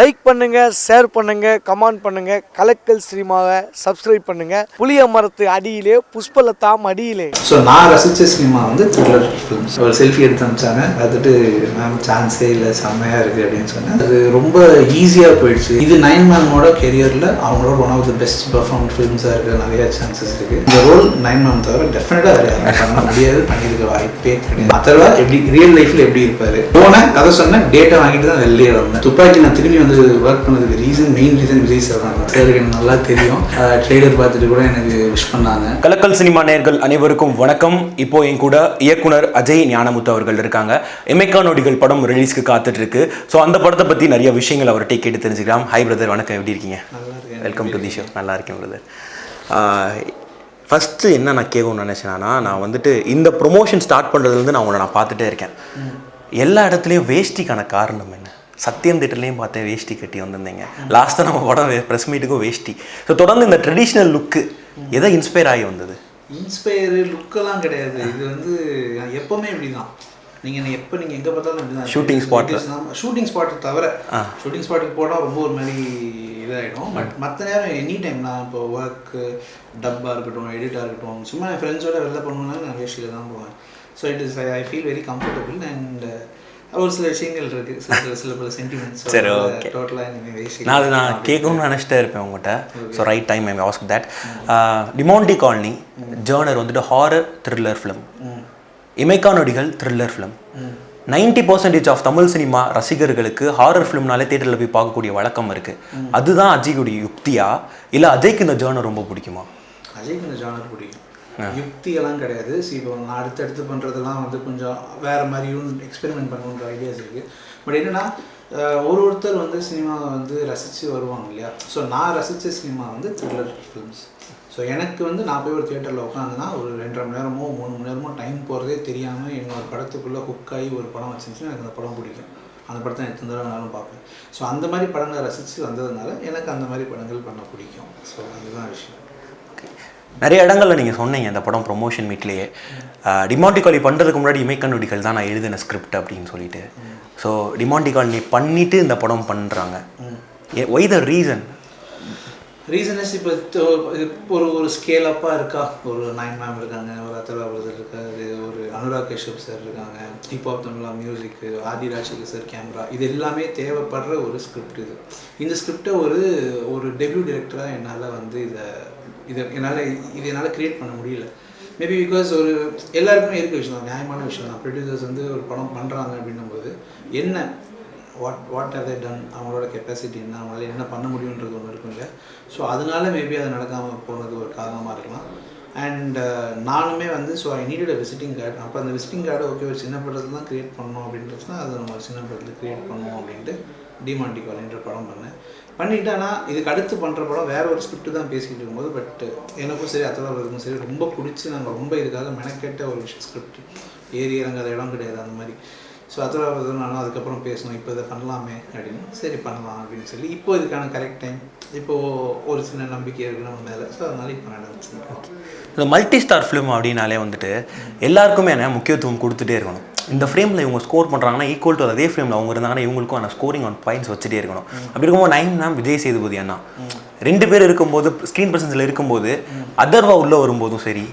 Like பண்ணுங்க share பண்ணுங்க comment பண்ணுங்க கலக்கல் சினிமாவை சப்ஸ்கிரைப் பண்ணுங்க. புளிய மரத்து அடியிலே புஷ்பலதா அடியிலே. ஸோ நான் ரசித்த சினிமா வந்து த்ரில்லர் ஃபிலிம்ஸ் ஒரு செல்ஃபி எடுத்து அனுப்பிச்சாங்க. அதுட்டு மேம் சான்ஸே இல்லை செம்மையாக இருக்குது அப்படின்னு சொன்னேன். அது ரொம்ப ஈஸியாக போயிடுச்சு. இது நைன் மேமோட கெரியரில் அவங்களோட one of the best perform ஃபிலிம்ஸாக இருக்க. நிறைய சான்சஸ் இருக்குது இந்த ரோல் நைன் மேம் தவிர டெஃபினட்டாக வேறு பண்ண முடியாது. பண்ணியிருக்க வாய்ப்பே கிடையாது. மற்றவா எப்படி ரியல் லைஃப்பில் எப்படி இருப்பார்? போனேன் கதை சொன்னேன் டேட்டை வாங்கிட்டு தான் வெளியே வந்தேன். துப்பாக்கி நான் திரும்பி வந்து ஒர்க் பண்ணதுக்கு reason main reason Vijay sir தான். சாருக்கு எனக்கு நல்லா தெரியும். ட்ரெய்லர் பார்த்துட்டு கூட எனக்கு விஷ் பண்ணாங்க. கலக்கல் சினிமா நேயர்கள் அனைவருக்கும் வணக்கம். இப்போ என் கூட இயக்குனர் அஜய் ஞானமுத்து அவர்கள் இருக்காங்க. எமேக்கா நொடிகள் படம் ரிலீஸ்க்கு காத்துட்டு இருக்கு ஸோ அந்த படத்தை பத்தி நிறைய விஷயங்கள் அவர்கிட்ட கேட்டு தெரிஞ்சுக்கலாம். ஹை பிரதர் வணக்கம். எப்படி இருக்கீங்க? வெல்கம் டு தி ஷோ நல்லா இருக்கேன் பிரதர் ஃபஸ்ட்டு என்ன நான் கேட்கணும்னு நினச்சேன்னா நான் வந்துட்டு இந்த ப்ரொமோஷன் ஸ்டார்ட் பண்ணுறதுலேருந்து நான் உங்களை நான் பார்த்துட்டே இருக்கேன். எல்லா இடத்துலையும் வேஷ்டிக்கான காரணம் என்ன? சத்தியம் தேட்டர்லேயும் பார்த்தேன் வேஷ்டி கட்டி வந்திருந்தீங்க. லாஸ்ட்டாக நம்ம படம் ப்ரெஸ் மீட்டுக்கும் வேஷ்டி. ஸோ தொடர்ந்து இந்த ட்ரெடிஷ்னல் லுக்கு எதை இன்ஸ்பயர் ஆகி வந்தது? இன்ஸ்பயரு லுக்கெல்லாம் கிடையாது. இது வந்து எப்பவுமே இப்படி தான் நீங்கள் எப்போ நீங்கள் எங்கே பார்த்தாலும் இப்படி தான் spot ல. ஷூட்டிங் ஸ்பாட்டை தவிர ஷூட்டிங் ஸ்பாட்டுக்கு போனால் ரொம்ப ஒரு மாதிரி இதாகிடும் பட் மற்ற நேரம் எனி டைம் நான் இப்போ ஒர்க்கு டப்பாக இருக்கட்டும் எடிட்டாக இருக்கட்டும் சும்மா என் ஃப்ரெண்ட்ஸோட வெளில போகணுன்னா நான் வேஷ்டியில் தான் போவேன். So it is I feel very comfortable and ஒரு சில விஷயங்கள் இருக்குது சில சில பல சென்டிமெண்ட்ஸ் சரி, okay. டோட்டலாக நான் அது நான் கேட்கணும்னு நினச்சிட்டே இருப்பேன் உங்கள்கிட்ட so right time I ask that Demonte Colony genre வந்துட்டு horror thriller film Imaikkaa Nodigal thriller film ninety percentage of Tamil cinema ரசிகர்களுக்கு ஹாரர் ஃபிலிம்னாலே தேட்டரில் போய் பார்க்கக்கூடிய வழக்கம் இருக்குது அதுதான் அஜய்க்குடைய யுக்தியா? இல்லை அஜய்க்கு இந்த ஜேர்னர் ரொம்ப பிடிக்குமா? அஜய்க்கு இந்த ஜானர் பிடிக்கும். யுக்தியெல்லாம் கிடையாது. ஸோ இப்போ நான் அடுத்தடுத்து பண்ணுறதெல்லாம் வந்து கொஞ்சம் வேறு மாதிரியும் எக்ஸ்பெரிமெண்ட் பண்ணணுன்ற ஐடியாஸ் இருக்குது பட் என்னென்னா ஒரு ஒருத்தர் வந்து சினிமாவை வந்து ரசித்து வருவாங்க இல்லையா? ஸோ நான் ரசித்த சினிமா வந்து த்ரில்லர் ஃபிலிம்ஸ் ஸோ எனக்கு வந்து நான் போய் ஒரு தியேட்டரில் உட்காந்துனா ஒரு ரெண்டரை மணி நேரமோ மூணு மணி நேரமோ டைம் போகிறதே தெரியாமல் என்னோட படத்துக்குள்ளே ஹுக் ஆகி ஒரு படம் வச்சிருந்துச்சுன்னா எனக்கு அந்த படம் பிடிக்கும். அந்த படத்தை நான் எத்தனை தடவை வேணாலும் பார்ப்பேன். ஸோ அந்த மாதிரி படங்களை ரசித்து வந்ததுனால எனக்கு அந்த மாதிரி படங்கள் பண்ண பிடிக்கும். ஸோ அதுதான் விஷயம். நிறைய இடங்கள்ல நீங்கள் சொன்னீங்க இந்த படம் ப்ரொமோஷன் மீட்லேயே டிமாண்டி காலி பண்ணுறதுக்கு முன்னாடி இமைக்க நொடிகள் தான் நான் எழுதின ஸ்கிரிப்ட் அப்படின்னு சொல்லிட்டு. ஸோ டிமாண்டி காலனி பண்ணிட்டு இந்த படம் பண்ணுறாங்க why the reason reason is இப்போ ஒரு ஒரு ஸ்கேல் அப்பாக இருக்கா? ஒரு நைன் மேம் இருக்காங்க ஒரு அத்தர்வா பிரதர் இருக்காரு ஒரு அனுராக் கஷ்யப் சார் இருக்காங்க ஹிப்ஹாப் தமிழா மியூசிக்கு ஆதி ராஜசேகர் சார் கேமரா இது எல்லாமே தேவைப்படுற ஒரு ஸ்கிரிப்ட் இது. இந்த ஸ்கிரிப்டை ஒரு ஒரு டெபியூ டிரெக்டராக என்னால் வந்து இதை இதை என்னால் இது என்னால் க்ரியேட் பண்ண முடியல. மேபி பிகாஸ் ஒரு எல்லாருக்குமே இருக்க விஷயம் தான் நியாயமான விஷயம் தான். ப்ரொடியூசர்ஸ் வந்து ஒரு படம் பண்ணுறாங்க அப்படின்னும்போது என்ன what what are they done அவங்களோட கெப்பாசிட்டி என்ன? அவங்களால என்ன பண்ண முடியுன்றது ஒன்று இருக்கும் ஸோ அதனால மேபி அது நடக்காமல் போனது ஒரு காரணமாக இருக்கலாம். அண்ட் uh, நானுமே வந்து so I needed visiting card அப்போ அந்த விசிட்டிங் கார்டு ஓகே ஒரு சின்ன படத்தில் தான் க்ரியேட் பண்ணோம் அப்படின்றது தான் அதை நம்ம சின்ன படத்தில் க்ரியேட் பண்ணோம் அப்படின்ட்டு டிமாண்டி காலின்ற படம் பண்ணேன். பண்ணிட்டு இதுக்கு அடுத்து பண்ணுற படம் வேற ஒரு ஸ்கிரிப்ட் தான் பேசிக்கிட்டு இருக்கும்போது பட் எனக்கும் சரி அத்தவாளுக்கும் சரி ரொம்ப பிடிச்சி நாங்கள் ரொம்ப இதுக்காக மெனக்கெட்ட ஒரு விஷயம் ஸ்கிரிப்ட் ஏறி இறங்காத இடம் கிடையாது அந்த மாதிரி. ஸோ அத்தவாவது நானும் அதுக்கப்புறம் பேசணும் இப்போ இதை பண்ணலாமே அப்படின்னு சரி பண்ணலாம் அப்படின்னு சொல்லி இப்போ இதுக்கான கரெக்ட் டைம் இப்போது ஒரு சின்ன நம்பிக்கை இருக்குது நம்ம மேலே. ஸோ அதனால இப்போ நடந்துச்சு இந்த மல்டி ஸ்டார் ஃபிலிம் அப்படின்னாலே வந்துட்டு எல்லாருக்குமே என்ன முக்கியத்துவம் கொடுத்துட்டே இருக்கணும். இந்த ஃப்ரேமில் இவங்க ஸ்கோர் பண்ணுறாங்கன்னா ஈக்குவல் டு அதே ஃப்ரேமில் அவங்க இருந்தாங்கன்னா இவங்களுக்கும் அந்த ஸ்கோரிங் ஆன் பாயிண்ட்ஸ் வச்சுட்டே இருக்கணும். அப்படி இருக்கும்போது நைன் மேம் விஜய் சேதுபதி அண்ணா. ரெண்டு பேர் இருக்கும்போது ஸ்க்ரீன் பிரசன்ஸில் இருக்கும்போது அதர்வா உள்ளே வரும்போதும் சரி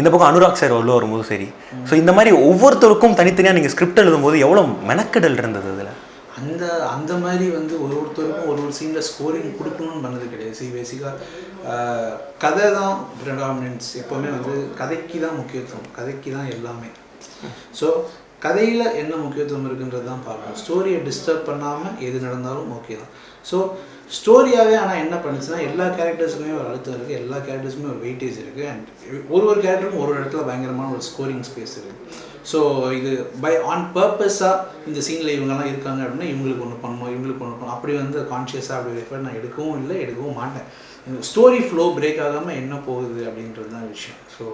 இந்த பக்கம் அனுராக் சார் உள்ளே வரும்போதும் சரி. ஸோ இந்த மாதிரி ஒவ்வொருத்தருக்கும் தனித்தனியாக நீங்கள் ஸ்கிரிப்ட் எழுதும்போது எவ்வளோ மெனக்கெடல் இருந்தது அதில்? அந்த அந்த மாதிரி வந்து ஒரு ஒருத்தருக்கும் ஒரு ஒரு சீனில் ஸ்கோரிங் கொடுக்கணும்னு பண்ணது கிடையாது. சி பேசிக்காக கதை தான் ப்ரெடாமினன்ஸ் எப்போவுமே வந்து கதைக்கு தான் முக்கியத்துவம். கதைக்கு தான் எல்லாமே. ஸோ கதையில் என்ன முக்கியத்துவம் இருக்குன்றது தான் பார்க்கணும். ஸ்டோரியை டிஸ்டர்ப் பண்ணாமல் எது நடந்தாலும் ஓகே தான். ஸோ ஸ்டோரியாகவே ஆனால் என்ன பண்ணுச்சுன்னா எல்லா கேரக்டர்ஸுக்குமே ஒரு அழுத்தம் இருக்குது எல்லா கேரக்டர்ஸுமே ஒரு வெயிட்டேஜ் இருக்குது அண்ட் ஒரு ஒரு கேரக்டருக்கும் ஒரு ஒரு இடத்துல பயங்கரமான ஒரு ஸ்கோரிங் ஸ்பேஸ் இருக்குது ஸோ இது பை ஆன் பர்பஸாக இந்த சீனில் இவங்கெல்லாம் இருக்காங்க அப்படின்னா இவங்களுக்கு ஒன்று பண்ணணும் இவங்களுக்கு ஒன்று பண்ணணும். அப்படி வந்து கான்ஷியஸாக அப்படி ரெஃபர் நான் எடுக்கவும் இல்லை எடுக்கவும் மாட்டேன். ஸ்டோரி ஃப்ளோ பிரேக் ஆகாமல் என்ன போகுது அப்படின்றது தான் விஷயம். ஸோ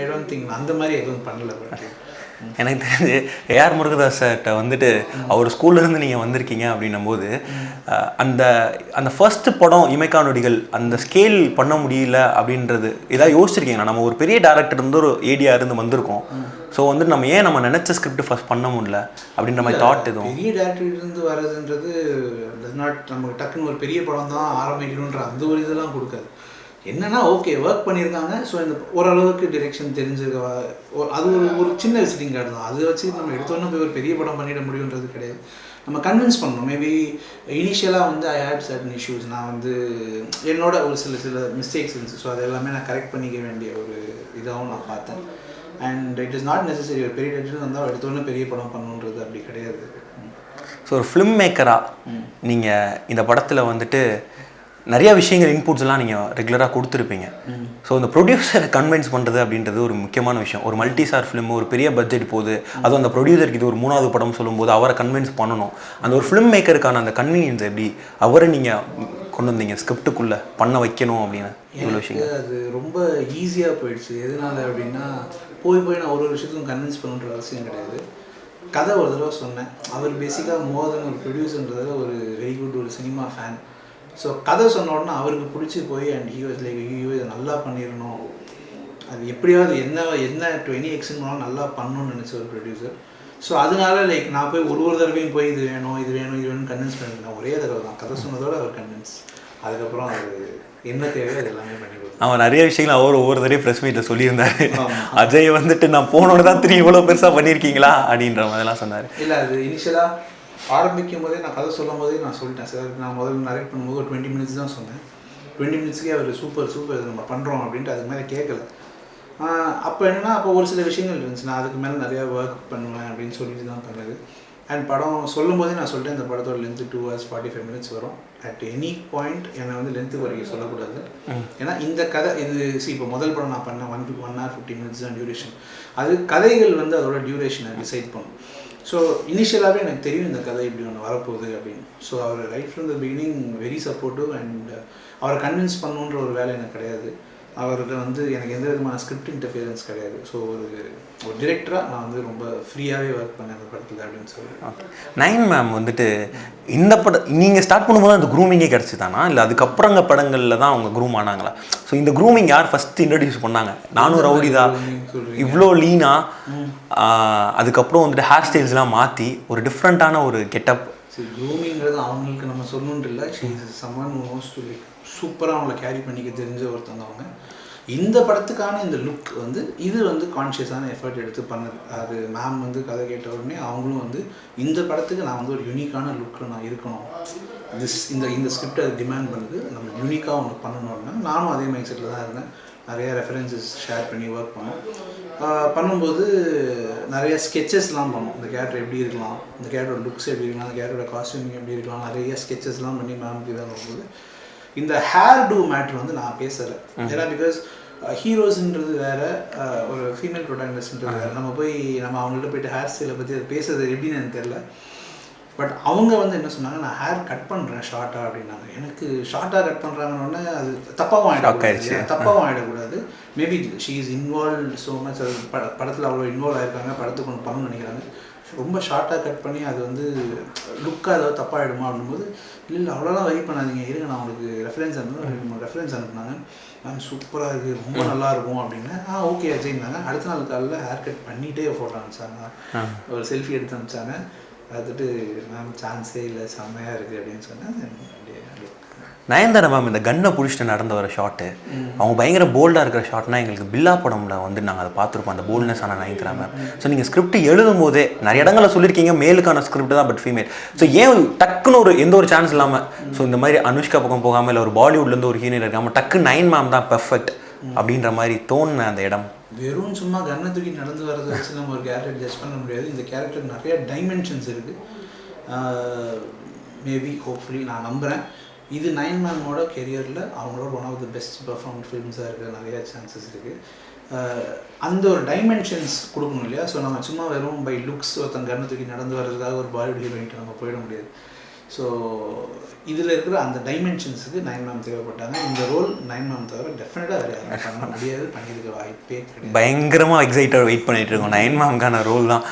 ஐ டோன்ட் திங்க் அந்த மாதிரி எதுவும் பண்ணலை பட் எனக்கு தெரிஞ்சு ஏஆர் முருகதாஸ் சார்கிட்ட வந்துட்டு அவர் ஸ்கூல்ல இருந்து நீங்கள் வந்திருக்கீங்க அப்படின்னும் போது அந்த அந்த ஃபர்ஸ்ட் படம் இமைக்கா நொடிகள் அந்த ஸ்கேல் பண்ண முடியல அப்படின்றது ஏதாவது யோசிச்சிருக்கீங்களா? நம்ம ஒரு பெரிய டேரக்டர் இருந்து ஒரு ஏடியா இருந்து வந்திருக்கோம். ஸோ வந்துட்டு நம்ம ஏன் நம்ம நினச்ச ஸ்கிரிப்ட் ஃபர்ஸ்ட் பண்ண முடியல அப்படின்ற மாதிரி தாட் எதுவும்? பெரிய டேரக்டர் இருந்து வர்றதுன்றது not நமக்கு டக்குன்னு ஒரு பெரிய படம் தான் ஆரம்பிக்கணுன்ற அந்த ஒரு இதெல்லாம் கொடுக்காது. என்னன்னா ஓகே ஒர்க் பண்ணியிருக்காங்க. ஸோ இந்த ஓரளவுக்கு டிரெக்ஷன் தெரிஞ்சிருக்க அது ஒரு ஒரு சின்ன விசிட்டிங் கார்டு தான். அதை வச்சு நம்ம எடுத்தோன்னே போய் ஒரு பெரிய படம் பண்ணிட முடியுன்றது கிடையாது. நம்ம கன்வின்ஸ் பண்ணணும். மேபி இனிஷியலாக வந்து ஐ ஹேட் சர்டன் இஷ்யூஸ் நான் வந்து என்னோட ஒரு சில சில மிஸ்டேக்ஸ் இருந்துச்சு. ஸோ அது எல்லாமே நான் கரெக்ட் பண்ணிக்க வேண்டிய ஒரு இதாகவும் நான் பார்த்தேன். And it is not necessary ஒரு பெரிய டேரக்டர் வந்தால் எடுத்தோன்னே பெரிய படம் பண்ணணுன்றது அப்படி கிடையாது. ஸோ ஒரு ஃபிலிம் மேக்கராக நீங்கள் இந்த படத்தில் வந்துட்டு நிறைய விஷயங்கள் இன்புட்ஸ்லாம் நீங்கள் ரெகுலராக கொடுத்துருப்பீங்க. ஸோ இந்த ப்ரொடியூசரை கன்வின்ஸ் பண்ணுறது அப்படின்றது ஒரு முக்கியமான விஷயம். ஒரு மல்டி ஸ்டார் ஃபிலிம் ஒரு பெரிய பட்ஜெட் போகுது அதுவும் அந்த ப்ரொடியூசருக்கு இது ஒரு மூணாவது படம் சொல்லும்போது அவரை கன்வின்ஸ் பண்ணணும். அந்த ஒரு ஃபிலிம் மேக்கருக்கான அந்த கன்வீனியன்ஸ் எப்படி அவரை நீங்கள் கொண்டு வந்தீங்க? ஸ்கிரிப்டுக்குள்ளே பண்ண வைக்கணும் அப்படின்னு இவ்வளோ எனக்கு அது ரொம்ப ஈஸியாக போயிடுச்சு. எதனால அப்படின்னா போய் போய் நான் ஒரு ஒரு விஷயத்துக்கும் கன்வின்ஸ் பண்ணுன்ற அவசியம் கிடையாது. கதை ஒரு தடவை சொன்னேன். அவர் பேசிக்காக மோதன் ஒரு ப்ரொடியூசர்ன்றதால ஒரு வெரி குட் ஒரு சினிமா ஃபேன் ஸோ கதை சொன்ன உடனே அவருக்கு பிடிச்சி போய் அண்ட் ஹீ வாஸ் லைக் ஐயோ இதை நல்லா பண்ணிடணும். அது எப்படியாவது என்ன என்ன டு எனி எக்ஸ்டென்ட் பண்ணாலும் நல்லா பண்ணணும்னு நினச்ச ஒரு ப்ரொடியூசர் ஸோ அதனால லைக் நான் போய் ஒரு ஒரு தடவையும் போய் இது வேணும் இது வேணும் இது வேணும் கன்வின்ஸ் பண்ணிருந்தேன் ஒரே தடவை தான். கதை சொன்னதோட அவர் கன்வின்ஸ் அதுக்கப்புறம் அது என்ன தேவையோ அது எல்லாமே பண்ணி. அவன் நிறைய விஷயங்கள் அவர் ஒவ்வொரு தடவையும் ப்ரெஸ் மீட்டில் சொல்லியிருந்தாரு. அஜய் வந்துட்டு நான் போனோட தான் திரும்பி இவ்வளோ பெருசாக பண்ணியிருக்கீங்களா? அப்படின்ற மாதிரிலாம் சொன்னார். இல்லை அது இனிஷியலாக ஆரம்பிக்கும் போதே நான் கதை சொல்லும் போதே நான் சொல்லிட்டேன். சார் நான் முதல்ல நரேட் பண்ணும்போது ஒரு டுவெண்ட்டி மினிட்ஸ் தான் சொன்னேன். டுவெண்ட்டி மினிட்ஸ்க்கே அவர் சூப்பர் சூப்பர் இது நம்ம பண்ணுறோம் அப்படின்ட்டு அதுக்கு மேலே கேட்கல அப்போ என்னன்னா அப்போ ஒரு சில விஷயங்கள் இருந்துச்சு. நான் அதுக்கு மேலே நிறையா ஒர்க் பண்ணுவேன் அப்படின்னு சொல்லிட்டு தான் பண்ணது. அண்ட் படம் சொல்லும் போதே நான் சொல்லிட்டேன் இந்த படத்தோட length two hours forty five minutes வரும். அட் எனி பாயிண்ட் என்னை வந்து லென்த்து வரைக்கும் சொல்லக்கூடாது. ஏன்னா இந்த கதை இது சி இப்போ முதல் படம் நான் பண்ணேன் one one hour fifty minutes தான் டியூரேஷன் அது கதைகள் வந்து அதோட டியூரேஷனை டிசைட் பண்ணும். ஸோ இனிஷியலாகவே எனக்கு தெரியும் இந்த கதை இப்படி ஒன்று வரப்போகுது அப்படின்னு. So our right from the beginning very supportive and அவரை கன்வின்ஸ் பண்ணணுன்ற ஒரு வேலை எனக்கு கிடையாது. அவர்கிட்ட வந்து எனக்கு எந்த விதமான ஸ்கிரிப்ட் இன்டர்ஃபியரன்ஸ் கிடையாது. ஸோ ஒரு ஒரு டிரெக்டராக நான் வந்து ரொம்ப ஃப்ரீயாகவே ஒர்க் பண்ணேன் அந்த படத்தில் அப்படின்னு சொல்லி நயன் மேம் வந்துட்டு இந்த படம் நீங்கள் ஸ்டார்ட் பண்ணும்போது அந்த க்ரூமிங்கே கிடச்சிதானா? இல்லை அதுக்கப்புறங்க படங்களில் தான் அவங்க க்ரூம் ஆனாங்களா? ஸோ இந்த க்ரூமிங் யார் ஃபஸ்ட் இன்ட்ரடியூஸ் பண்ணாங்க? நானும் ரவுடிதா? இவ்வளோ லீனாக அதுக்கப்புறம் வந்துட்டு ஹேர் ஸ்டைல்ஸ்லாம் மாற்றி ஒரு டிஃப்ரெண்ட்டான ஒரு கெட்டப் சரி க்ரூமிங்கிறது அவங்களுக்கு நம்ம சொல்லணுன்ட்டு இல்லை. சம்மன் மோஸ்ட் லைக் சூப்பராக அவங்கள கேரி பண்ணிக்க தெரிஞ்ச ஒருத்தவங்க அவங்க. இந்த படத்துக்கான இந்த லுக் வந்து இது வந்து கான்ஷியஸான எஃபர்ட் எடுத்து பண்ணது. அது மேம் வந்து கதை கேட்ட உடனே அவங்களும் வந்து இந்த படத்துக்கு நான் வந்து ஒரு யூனிக்கான லுக்கில் நான் இருக்கணும். திஸ் இந்த இந்த ஸ்கிரிப்ட் அது டிமாண்ட் பண்ணுது. நம்ம யூனிக்காக ஒன்று பண்ணணும்னா நானும் அதே மைண்ட் செட்டில் தான் இருந்தேன். நிறைய ரெஃபரன்சஸ் ஷேர் பண்ணி ஒர்க் பண்ணோம். பண்ணும்போது நிறைய ஸ்கெச்சஸ்லாம் பண்ணோம். இந்த கேரக்டர் எப்படி இருக்கலாம் இந்த கேரக்டரோட லுக்ஸ் எப்படி இருக்கலாம் இந்த கேரக்டரோட காஸ்டியூமிங் எப்படி இருக்கலாம் நிறைய ஸ்கெச்சஸ்லாம் பண்ணி மேம் இதாக வரும்போது இந்த ஹேர் டூ மேட்ரு வந்து நான் பேசலை. ஏன்னா பிகாஸ் ஹீரோஸ்ன்றது வேற ஆஹ் ஒரு ஃபீமேல் ப்ரொட்டாகனிஸ்ட்ன்றது வேற. நம்ம போய் நம்ம அவங்கள்ட்ட போயிட்டு ஹேர் ஸ்டைலை பற்றி அது பேசுறது எப்படின்னு எனக்கு தெரியல. பட் அவங்க வந்து என்ன சொன்னாங்க நான் ஹேர் கட் பண்ணுறேன் ஷார்ட்டாக அப்படின்னாங்க. எனக்கு ஷார்ட்டாக கட் பண்ணுறாங்கன்னு அது தப்பாகவும். ஆகிடக்கூடாது தப்பாகவும் ஆகிடக்கூடாது maybe she is involve so much அது பட படத்தில் அவ்வளோ இன்வால்வ் ஆயிருக்காங்க. படத்துக்கு ஒன்று பண்ணணும்னு நினைக்கிறாங்க. ரொம்ப ஷார்ட்டாக கட் பண்ணி அது வந்து லுக்காக ஏதாவது தப்பாகிடுமா அப்படிங்கும்போது இல்லை இல்லை அவ்வளோலாம் வெயிட் பண்ணாதீங்க. இருங்க நான் உங்களுக்கு ரெஃபரன்ஸ் அனுப்புனேன் ரெஃபரன்ஸ் அனுப்புனாங்க. மேம் சூப்பராக இருக்குது ரொம்ப நல்லா இருக்கும் அப்படின்னு. ஆ ஓகே அஜய்னாங்க அடுத்த நாள் காலையில் ஹேர் கட் பண்ணிகிட்டே ஃபோட்டோ அனுப்பிச்சாங்க. ஒரு செல்ஃபி எடுத்து அனுப்பிச்சாங்க. பார்த்துட்டு மேம் சான்ஸே இல்லை. செம்மையாக இருக்குது அப்படின்னு சொன்னேன். அப்படியே நயன்தாரா மேம் இந்த கன்னை பிடிச்சிட்டு நடந்து வர ஷாட்டு அவங்க பயங்கர போல்டாக இருக்கிற ஷாட்னா எங்களுக்கு பில்லா படம்ல வந்து நாங்கள் அதை பார்த்துருப்போம் அந்த போல்ட்னஸ் ஆனால் நயன்தாரா மேம். ஸோ நீங்கள் ஸ்கிரிப்ட் எழுதும் போதே நிறைய இடங்களில் சொல்லியிருக்கீங்க மேலுக்கான ஸ்கிரிப்ட் தான் பட் ஃபீமேல் ஸோ ஏன் டக்குன்னு ஒரு எந்த ஒரு சான்ஸ் இல்லாமல் ஸோ இந்த மாதிரி அனுஷ்கா பக்கம் போகாமல் இல்லை ஒரு பாலிவுட்லேருந்து ஒரு ஹீரோயின் இருக்காமல் டக்கு நயன் மேம் தான் பெர்ஃபெக்ட் அப்படின்ற மாதிரி தோணுன அந்த இடம். வெறும் சும்மா கண்ணை தூக்கி நடந்து வரதை வச்சு நம்ம ஒரு கேரக்டர் ஜட்ஜ் பண்ண முடியாது. இந்த கேரக்டர் நிறைய டைமென்ஷன்ஸ் இருக்குது மேபி ஹோப்ஃபுல்லி நான் நம்புகிறேன் இது நைன் மேமோட கெரியரில் அவங்களோட one of the best perform ஃபிலிம்ஸாக இருக்க நிறைய சான்சஸ் இருக்குது அந்த ஒரு டைமென்ஷன்ஸ் கொடுக்கணும் இல்லையா? ஸோ நம்ம சும்மா வெறும் பை லுக்ஸ் ஒருத்தன் கண்ணை தூக்கி நடந்து வர்றதுக்காக ஒரு பாலிவுட் ஹீரோயின்ட்டு நம்ம போயிட முடியாது. ஸோ இதில் இருக்கிற அந்த டைமென்ஷன்ஸுக்கு நைன் மேம் தேவைப்பட்டாங்க. இந்த ரோல் நைன் மேம் தவிர டெஃபினட்டாக வேறு யாரும் பண்ண முடியாது. பண்ணியிருக்க வாய்ப்பே கிடையாது. பயங்கரமாக எக்ஸைட்டட் வெயிட் பண்ணிட்டு இருக்கோம். நயன் மேம்கான ரோல் தான்.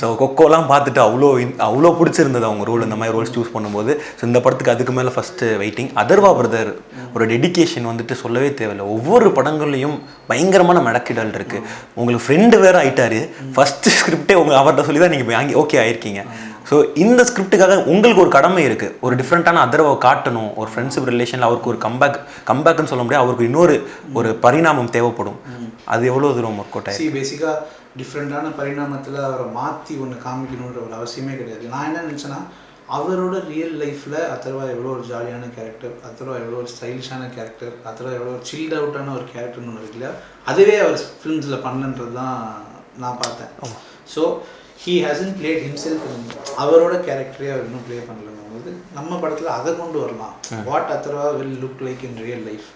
ஸோ கொக்கோலாம் பார்த்துட்டு அவ்வளோ அவ்வளோ பிடிச்சிருந்தது அவங்க ரோல் இந்த மாதிரி ரோல்ஸ் சூஸ் பண்ணும்போது. ஸோ இந்த படத்துக்கு அதுக்கு மேலே ஃபஸ்ட்டு வெயிட்டிங் அதர்வா பிரதர் ஒரு டெடிகேஷன் வந்துட்டு சொல்லவே தேவையில்லை. ஒவ்வொரு படங்கள்லையும் பயங்கரமான மெடக்கிடல் இருக்குது உங்களுக்கு ஃப்ரெண்டு வேற ஆயிட்டாரு. ஃபஸ்ட்டு ஸ்கிரிப்டே உங்க அவர்கிட்ட சொல்லி தான் நீங்கள் வாங்கி ஓகே ஆயிருக்கீங்க. ஸோ இந்த ஸ்கிரிப்டுக்காக உங்களுக்கு ஒரு கடமை இருக்குது ஒரு டிஃப்ரெண்ட்டான அதர்வை காட்டணும். ஒரு ஃப்ரெண்ட்ஷிப் ரிலேஷனில் அவருக்கு ஒரு கம்பேக் கம்பேக்னு சொல்ல முடியாது. அவருக்கு இன்னொரு ஒரு பரிணாமம் தேவைப்படும். அது எவ்வளோ தூரம் ஒர்க் அவுட் சி பேசிக்காக டிஃப்ரெண்ட்டான பரிணாமத்தில் அவரை மாற்றி ஒன்று காமிக்கணுன்ற ஒரு அவசியமே கிடையாது. நான் என்ன நினச்சேன்னா அவரோட ரியல் லைஃப்பில் அத்தர்வா எவ்வளோ ஒரு ஜாலியான கேரக்டர் அத்தர்வா எவ்வளோ ஒரு ஸ்டைலிஷான கேரக்டர் அத்தர்வா எவ்வளோ ஒரு சில்ட் அவுட்டான ஒரு கேரக்டர்னு ஒன்று இருக்குல்ல அதுவே அவர் ஃபிலிம்ஸில் பண்ணன்றது தான் நான் பார்த்தேன். So he hasn't played himself அவரோட கேரக்டரே அவர் இன்னும் ப்ளே பண்ணலங்கும் போது நம்ம படத்தில் அதை கொண்டு வரலாம். What Atharvaa will look like in real life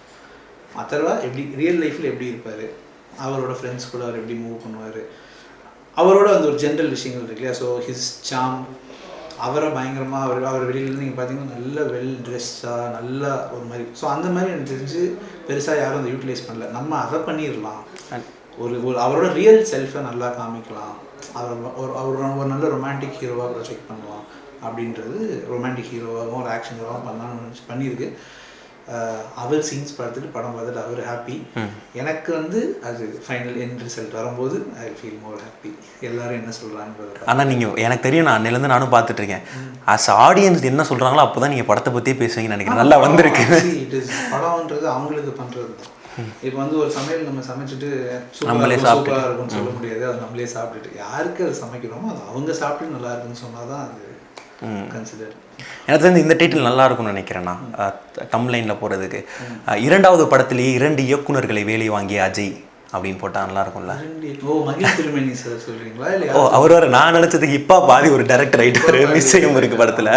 Atharvaa எப்படி ரியல் லைஃப்பில் எப்படி இருப்பார்? அவரோட ஃப்ரெண்ட்ஸ் கூட அவர் எப்படி மூவ் பண்ணுவார்? அவரோட அந்த ஒரு ஜென்ரல் விஷயங்கள் இருக்கு இல்லையா? ஸோ ஹிஸ் சாம் அவரை பயங்கரமாக அவர் அவர் வெளியிலேருந்து நீங்கள் பார்த்தீங்கன்னா நல்ல வெல் ட்ரெஸ்ஸாக நல்ல ஒரு மாதிரி. ஸோ அந்த மாதிரி எனக்கு தெரிஞ்சு பெருசாக யாரும் அதை யூட்டிலைஸ் பண்ணல. நம்ம அதை பண்ணிடலாம். ஒரு ஒரு அவரோட ரியல் செல்ஃபை நல்லா காமிக்கலாம். அவர் ஒரு அவர் ஒரு நல்ல ரொமான்டிக் ஹீரோவாக ப்ரொஜெக்ட் பண்ணலாம் அப்படின்றது ரொமான்டிக் ஹீரோவாகவும் ஒரு ஆக்ஷன் ஹீரோவாகவும் பண்ணலாம்னு நினச்சி பண்ணியிருக்கு. அவர் சீன்ஸ் பார்த்துட்டு படம் பார்த்துட்டு அவர் ஹாப்பி எனக்கு வந்து அது ஃபைனல் எண்ட் ரிசல்ட் வரும்போது ஐ ஃபீல் மோர் ஹாப்பி எல்லாரும் என்ன சொல்கிறாங்கன்றத ஆனால் நீங்கள் எனக்கு தெரியும் நான் அன்னிலேருந்து நானும் பார்த்துட்டு இருக்கேன் அஸ் ஆடியன்ஸ் என்ன சொல்கிறாங்களோ அப்போ தான் நீங்கள் படத்தை பற்றியே பேசுவீங்கன்னு நினைக்கிறேன். நல்லா வந்திருக்கு. இட் இஸ் படம்ன்றது அவங்களுக்கு பண்ணுறது தான் இப்போ வந்து ஒரு சமையல் நம்ம சமைச்சிட்டு நம்மளே சூப்பராக இருக்கும்னு சொல்ல முடியாது. அது நம்மளே சாப்பிட்டுட்டு. யாருக்கு அது சமைக்கிறோமோ அது அவங்க சாப்பிட்டு நல்லா இருக்குன்னு சொன்னால் தான் அது கன்சிடர் எனக்கு தெரிஞ்சு இந்த டைட்டில் நல்லா இருக்கும்னு நினைக்கிறேன் நான் கம்ப்ளைண்டில் போகிறதுக்கு இரண்டாவது படத்திலேயே இரண்டு இயக்குனர்களை வேலை வாங்கிய அஜய் அப்படின்னு போட்டால் நல்லா இருக்கும்ல ஓ திருமணி சார் சொல்கிறீங்களா ஓ அவர் வர நான் நினச்சதுக்கு இப்போ பாதி ஒரு டேரக்டர் ஆகிட்டாரு மிஸ்ஸையும் இருக்கு படத்தில்.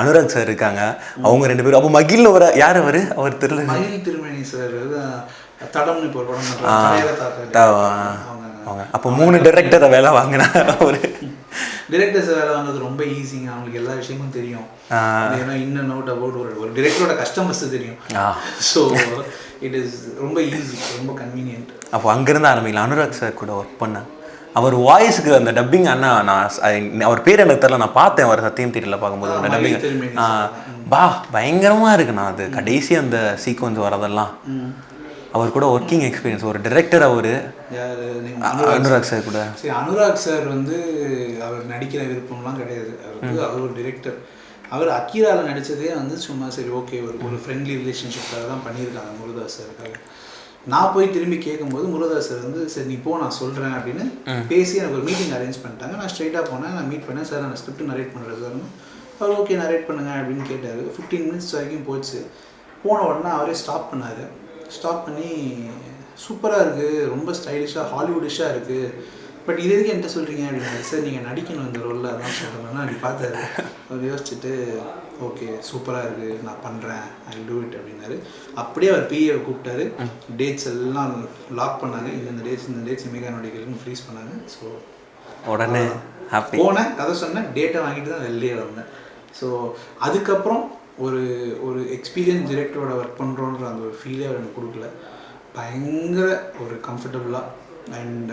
அனுராக் சார் இருக்காங்க. அவங்க ரெண்டு பேரும் அப்போ மகிழ்ல வர யார் அவர்? அவர் தெரியல. மகிழ் திருமணி சார் தடம்னு இப்போ ஒரு படம் அவங்க அப்போ மூணு டேரக்டரை வேலை வாங்கினா அவர். டிரெக்டர்ஸ் வேலை வாங்குறது ரொம்ப ஈஸிங்க அவங்களுக்கு எல்லா விஷயமும் தெரியும். ஏன்னா இன் அண்ட் அவுட் அபவுட் ஒரு ஒரு டிரெக்டரோட கஸ்டமர்ஸ் தெரியும். ஸோ இட் இஸ் ரொம்ப ஈஸி ரொம்ப கன்வீனியன்ட் அப்போ அங்கேருந்து ஆரம்பிக்கலாம். அனுராக் சார் கூட ஒர்க் பண்ணேன் அவர் வாய்ஸுக்கு அந்த டப்பிங் அண்ணா நான் அவர் பேர் எனக்கு தெரியல. நான் பார்த்தேன் அவர் சத்தியம் தேட்டரில் பார்க்கும்போது. அந்த டப்பிங் பா பயங்கரமாக இருக்குண்ணா அது கடைசி அந்த சீக்வன்ஸ் வரதெல்லாம் அவர் கூட ஒர்க்கிங் எக்ஸ்பீரியன்ஸ் ஒரு டிரெக்டர் அவர். அனுராக் சார். கூட. சரி அனுராக் சார் வந்து அவர் நடிக்கிற விருப்பம்லாம் கிடையாது. அவருக்கு அவர் ஒரு டிரெக்டர் அவர் அக்கீரால நடிச்சதே வந்து சும்மா சரி ஓகே ஒரு ஒரு ஃப்ரெண்ட்லி ரிலேஷன்ஷிப்காக தான் பண்ணியிருக்காங்க முருகதாஸ் சாருக்காக. நான் போய் திரும்பி கேட்கும்போது முருகதாஸ் சார் வந்து சரி நீ போ நான் சொல்கிறேன் அப்படின்னு பேசி எனக்கு ஒரு மீட்டிங் அரேஞ்ச் பண்ணிட்டாங்க. நான் ஸ்ட்ரைட்டாக போனேன். நான் மீட் பண்ணேன். சார் நான் ஸ்கிரிப்ட் நரேட் பண்ணுறேன் சார்னு அவர் ஓகே நரேட் பண்ணுங்க அப்படின்னு கேட்டார். ஃபிஃப்டீன் மினிட்ஸ் வரைக்கும் போச்சு. போன உடனே அவரே ஸ்டாப் பண்ணார். ஸ்டாப் பண்ணி சூப்பராக இருக்குது ரொம்ப ஸ்டைலிஷாக ஹாலிவுடிஷாக இருக்குது பட் இது எதுக்கு என்கிட்ட சொல்கிறீங்க அப்படின்னு சார் நீங்கள் நடிக்கணும் இந்த ரோலில் அதான் சொல்கிறேன்னா அப்படி பார்த்தாரு. அவர் யோசிச்சுட்டு ஓகே சூப்பராக இருக்குது நான் பண்ணுறேன் ஐ டூ இட் அப்படின்னாரு. அப்படியே அவர் பிஏவை கூப்பிட்டாரு. டேட்ஸ் எல்லாம் லாக் பண்ணாங்க. இந்த டேட்ஸ் இந்த டேட்ஸ் இமேகா நடிக்கிறதுன்னு ஃப்ரீஸ் பண்ணாங்க. ஸோ உடனே போனேன். கதை சொன்னேன். டேட்டை வாங்கிட்டு தான் வெளியே வந்தேன். ஸோ அதுக்கப்புறம் ஒரு ஒரு எக்ஸ்பீரியன்ஸ் டிரெக்டரோட ஒர்க் பண்ணுறோன்ற அந்த ஒரு ஃபீலே அவர் எனக்கு கொடுக்கல. பயங்கர ஒரு கம்ஃபர்டபுளாக அண்ட்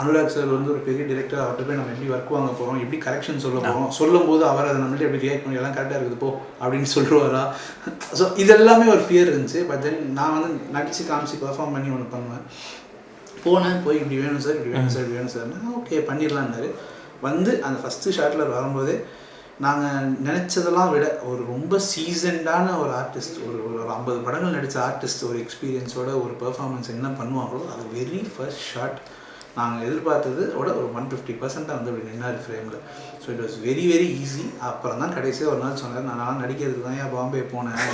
அனுராக் சார் வந்து ஒரு பெரிய டிரெக்டர் அவர்கிட்ட போய் நம்ம எப்படி ஒர்க் வாங்க போகிறோம் எப்படி கரெக்ஷன் சொல்ல போகிறோம் சொல்லும் போது அவர் அதை நம்மள்ட்ட எப்படி ரியாக்ட் பண்ணி எல்லாம் கரெக்டாக இருக்குது போ அப்படின்னு சொல்லுவாரா? ஸோ இதெல்லாமே ஒரு ஃபியர் இருந்துச்சு பட் தென் நான் வந்து நடித்து காமிச்சு பெர்ஃபார்ம் பண்ணி ஒன்று பண்ணுவேன். போனேன் போய் இப்படி வேணும் சார் இப்படி வேணும் சார் இப்படி வேணும் சார்னா ஓகே பண்ணிடலான்னாரு வந்து அந்த ஃபஸ்ட்டு ஷாட்டில் வரும்போதே நாங்கள் நினச்சதெல்லாம் விட ஒரு ரொம்ப சீசன்டான ஒரு ஆர்டிஸ்ட் ஒரு ஒரு ஐம்பது படங்கள் நடித்த ஆர்டிஸ்ட் ஒரு எக்ஸ்பீரியன்ஸோட ஒரு பெர்ஃபார்மன்ஸ் என்ன பண்ணுவாங்களோ அது வெரி ஃபர்ஸ்ட் ஷாட் நாங்கள் எதிர்பார்த்தது விட ஒரு ஒன் ஃபிஃப்டி பர்சன்ட்டாக வந்து அப்படி நின்னார் ஃப்ரேமில் so it was very very easy அப்புறம் தான் கடைசியாக ஒரு நாள் சொன்னார் நான் நான் நடிக்கிறதுக்கு தான் ஏன் பாம்பே போனேன்?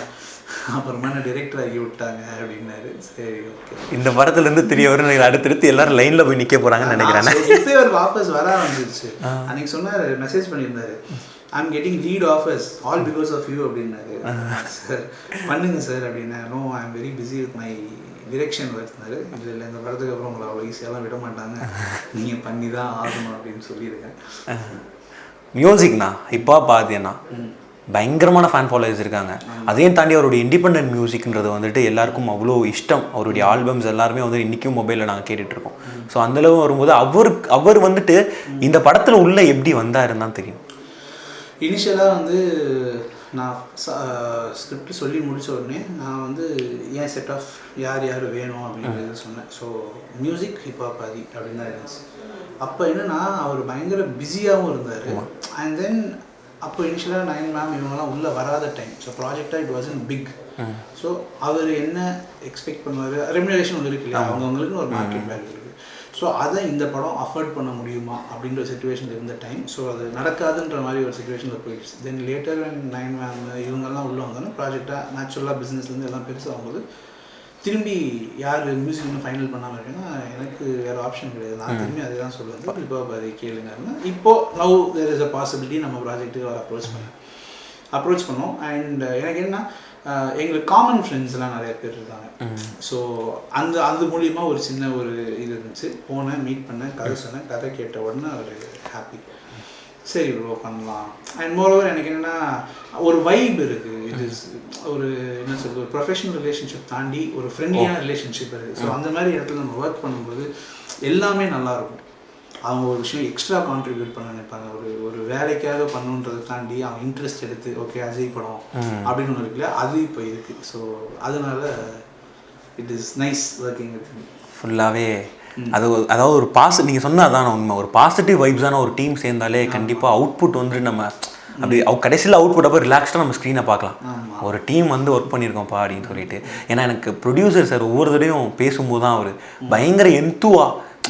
அப்புறமா என்ன டிரெக்டர் ஆகி விட்டாங்க? அப்படின்னாரு. சரி ஓகே இந்த படத்துல இருந்து தெரிய வரும். அடுத்தடுத்து எல்லாரும் லைன்ல போய் நிக்க போறாங்கன்னு நினைக்கிறேன். இப்போ ஒரு வாபஸ் வர வந்துருச்சு அன்னைக்கு சொன்னாரு மெசேஜ் பண்ணியிருந்தாரு. I'm getting lead offers all because of you அப்படின்னாரு. சார் பண்ணுங்க சார் அப்படின்னா no I am very busy with my direction வருத்தினாரு இல்லை இந்த படத்துக்கு அப்புறம் உங்களை அவ்வளோ ஈஸியாலாம் விட மாட்டாங்க. நீங்கள் பண்ணி தான் ஆகணும் அப்படின்னு சொல்லியிருக்கேன். மியூசிக்ண்ணா இப்போ பாத்தியண்ணா பயங்கரமான ஃபேன் ஃபாலோவர்ஸ் இருக்காங்க. அதையும் தாண்டி அவருடைய இண்டிபெண்டன்ட் மியூசிக்ன்றது வந்துட்டு எல்லாருக்கும் அவ்வளோ இஷ்டம். அவருடைய ஆல்பம்ஸ் எல்லாருமே வந்து இன்றைக்கும் மொபைலில் நாங்கள் கேட்டுட்டு இருக்கோம் ஸோ அந்தளவு வரும்போது அவர் அவர் வந்துட்டு இந்த படத்தில் உள்ள எப்படி வந்தாருன்னு தான் தெரியும். இனிஷியலாக வந்து நான் ஸ்கிரிப்ட் சொல்லி முடிச்ச உடனே நான் வந்து என் செட் ஆஃப் யார் யார் வேணும்? அப்படின்றது சொன்னேன். ஸோ மியூசிக் ஹிப்ஹாப் ஆதி அப்படின்னு தான் இருந்துச்சு. அப்போ என்னன்னா அவர் பயங்கர பிஸியாகவும் இருந்தார். அண்ட் தென் அப்போ இனிஷியலாக நைன் மேம் இவங்கெல்லாம் உள்ளே வராத time so ப்ராஜெக்டாக it was in big so அவர் என்ன எக்ஸ்பெக்ட் பண்ணுவார்? ரெமுனரேஷன் ஒன்று இருக்கு இல்லையா? அவங்கவுங்களுக்குன்னு ஒரு மார்க்கெட் வேல்யூ ஸோ அதை இந்த படம் அஃபோர்ட் பண்ண முடியுமா அப்படின்ற சுச்சுவேஷனில் இருந்த டைம் ஸோ அது நடக்காதுன்ற மாதிரி ஒரு சுச்சுவேஷனில் போயிடுச்சு. Then later and Nayan ma'am இவங்கெல்லாம் உள்ளே வந்தோன்னா ப்ராஜெக்டாக நேச்சுரலாக பிஸ்னஸ்லேருந்து எல்லாம் பெருசாகும்போது திரும்பி யார் மியூசிக் இன்னும் ஃபைனல் பண்ணாமல் இருக்குன்னா எனக்கு வேறு ஆப்ஷன் கிடையாது. நான் திரும்பி அதே தான் சொல்லுவேன் இப்போ அதை கேளுங்கன்னா இப்போ now there is a possibility நம்ம ப்ராஜெக்ட்டுக்கு அப்ரோச் பண்ணேன் அப்ரோச் பண்ணோம். அண்ட் எனக்கு என்ன எங்களுக்கு காமன் ஃப்ரெண்ட்ஸ்லாம் நிறைய பேர் இருக்காங்க. ஸோ அந்த அது மூலியமா ஒரு சின்ன ஒரு இது இருந்துச்சு. போனேன் மீட் பண்ணேன் கதை சொன்னேன். கதை கேட்ட உடனே அவர் ஹாப்பி சரி ப்ரோ பண்ணலாம். அண்ட் மோரோவர் எனக்கு என்னென்னா ஒரு வைப் இருக்குது இது ஒரு என்ன சொல்றது ஒரு ப்ரொஃபஷனல் ரிலேஷன்ஷிப் தாண்டி ஒரு ஃப்ரெண்ட்லியான ரிலேஷன்ஷிப் இருக்குது ஸோ அந்த மாதிரி இடத்துல நம்ம ஒர்க் பண்ணும்போது எல்லாமே நல்லா இருக்கும். அவங்க ஒரு விஷயம் எக்ஸ்ட்ரா கான்ட்ரிபியூட் பண்ண நினைப்பாங்க. ஒரு ஒரு வேலைக்காக பண்ணுன்றதை தாண்டி அவங்க இன்ட்ரெஸ்ட் எடுத்து ஓகே அஜய் படம் அப்படின்னு ஒன்று இருக்குல்ல அது இப்போ இருக்குது ஸோ அதனால it is nice working with ஃபுல்லாகவே அது அதாவது ஒரு பாசி நீங்கள் சொன்ன அதான உண்மை. ஒரு பாசிட்டிவ் வைப்ஸான ஒரு டீம் சேர்ந்தாலே கண்டிப்பாக அவுட்புட் வந்து நம்ம அப்படி அவ கடைசியில் அவுட்புட் அப்போ ரிலாக்ஸ்டாக நம்ம ஸ்க்ரீனை பார்க்கலாம். ஒரு டீம் வந்து ஒர்க் பண்ணியிருக்கோம்ப்பா அப்படின்னு சொல்லிட்டு. ஏன்னா எனக்கு ப்ரொடியூசர் சார் ஒவ்வொரு தடையும் பேசும்போது தான் அவர் பயங்கர எந்துவா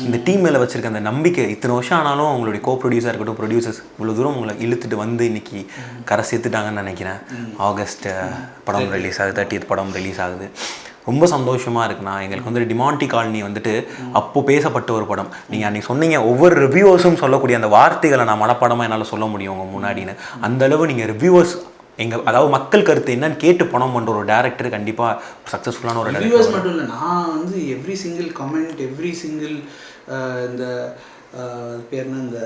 இந்த டீம் மேலே வச்சிருக்க அந்த நம்பிக்கை இத்தனை வருஷம் ஆனாலும் அவங்களுடைய கோ ப்ரொடியூசர் இருக்கட்டும் ப்ரொடியூசர்ஸ் இவ்வளோ தூரம் உங்களை இழுத்துட்டு வந்து இன்னைக்கு கரை சேர்த்துட்டாங்கன்னு நினைக்கிறேன். ஆகஸ்ட் படம் ரிலீஸ் ஆகுது தேர்ட்டியத் படம் ரிலீஸ் ஆகுது. ரொம்ப சந்தோஷமாக இருக்குண்ணா எங்களுக்கு வந்து டிமாண்டி காலனி வந்துட்டு அப்போ பேசப்பட்ட ஒரு படம். நீங்கள் அன்றைக்கி சொன்னீங்க ஒவ்வொரு ரிவ்யூவர்ஸும் சொல்லக்கூடிய அந்த வார்த்தைகளை நான் மனப்படமாக என்னால் சொல்ல முடியும் உங்கள் முன்னாடின்னு. அந்தளவு நீங்கள் ரிவ்யூவர்ஸ் எங்கள் அதாவது மக்கள் கருத்து என்னன்னு கேட்டு படம் பண்ணுற ஒரு டேரக்டர் கண்டிப்பாக சக்ஸஸ்ஃபுல்லான ஒரு டேரக்டர் மட்டும் இல்லை நான் வந்து every single comment every single இந்த பேர் என்ன இந்த